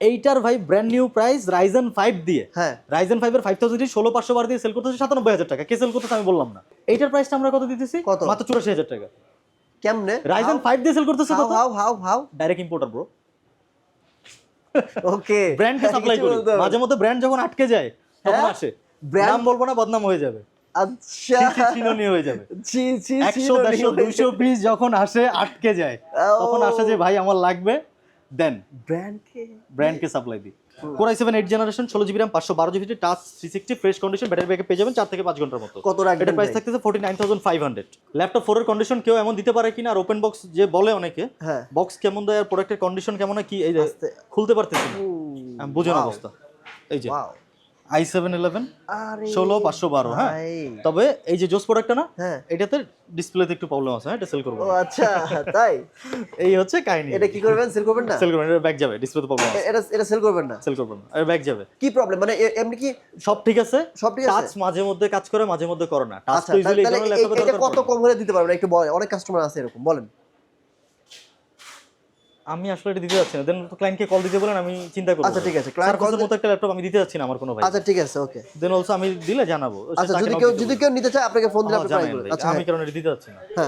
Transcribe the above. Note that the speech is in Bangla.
এইটার ভাই brand new price Ryzen five দিয়ে। হ্যাঁ। রাইজেন ফাইভ এর ফাইভ থাউজেন্ড ষোলো পাঁচশো বার দিয়ে সেল করতেছে সাতানব্বই হাজার টাকা। কে সেল করতেছে আমি বললাম না। এইটার প্রাইসটা আমরা কত দিতেছি? কত? মাত্র চুরাশি হাজার টাকা। কেমনে? রাইজেন ফাইভ দিয়ে সেল করতেছে কত? How how how. Direct importer bro okay. ব্র্যান্ডকে supply করি। মাঝে মধ্যে ব্র্যান্ড যখন আটকে যায় তখন হ্যাঁ? আসে। Brand- নাম বলব না বদনাম হয়ে যাবে। আচ্ছা। চিনোনি হয়ে যাবে। জি জি পিস যখন আসে আটকে যায়। তখন আসে যে ভাই আমার লাগবে। দেন। ব্র্যান্ড ব্র্যান্ডকে সাপ্লাই দিই। Core i seven eight generation ষোলো জিবি র্যাম পাঁচশো বারো GB touch three sixty fresh condition battery ব্যাকে পেয়ে যাবেন চার থেকে পাঁচ ঘণ্টার মতো। কত এটা প্রাইস? থাকতেছে forty nine thousand five hundred laptop ফোরের কন্ডিশন কেউ এমন দিতে পারে কিনা আর ওপেন বক্স যে বলে অনেকে হ্যাঁ। বক্স কেমন দেয় আর প্রোডাক্টের কন্ডিশন কেমন হয় কি এই খুলতে পারতেছি না। বুঝেন Wow. অবস্থা। এই যে। আই সেভেন ইলেভেন ষোলো পাঁচশো বারো হ্যাঁ? তবে এই যে জোস প্রোডাক্টটা না হ্যাঁ। এটাতে ডিসপ্লেতে একটু প্রবলেম আছে হ্যাঁ? এটা সেল করব। আচ্ছা তাই? এই হচ্ছে কাহিনী। এটা কি করবেন? সেল করবেন না? সেল করবেন এটা ব্যাক যাবে ডিসপ্লেতে প্রবলেম এটা এটা সেল করবেন না? সেল করবেন না আর ব্যাক যাবে। কি প্রবলেম মানে এমনি কি সব ঠিক আছে? সব ঠিক টাচ মাঝে মধ্যে কাজ করে মাঝে মধ্যে করে না। টাচ আচ্ছা তো ইজিলি এটা কত কম হলে দিতে পারবেন? একটু বলেন অনেক কাস্টমার আছে এরকম বলেন। আমি আসলে এটা দিতে যাচ্ছি না। দেন ক্লায়েন্টকে কল দিতে বলেন আমি চিন্তা করব। আচ্ছা, ঠিক আছে, ক্লায়েন্ট কল মতো একটা ল্যাপটপ আমি দিতে যাচ্ছি না আমার কোনো ভাই। আচ্ছা ঠিক আছে ওকে দেন অলসো আমি দিলে জানাব। আচ্ছা যদি কেউ যদি কেউ নিতে চায় আপনাকে ফোন দিলে হ্যাঁ, আপনি আচ্ছা আমি। কারণ এটা দিতে যাচ্ছি না। হ্যাঁ।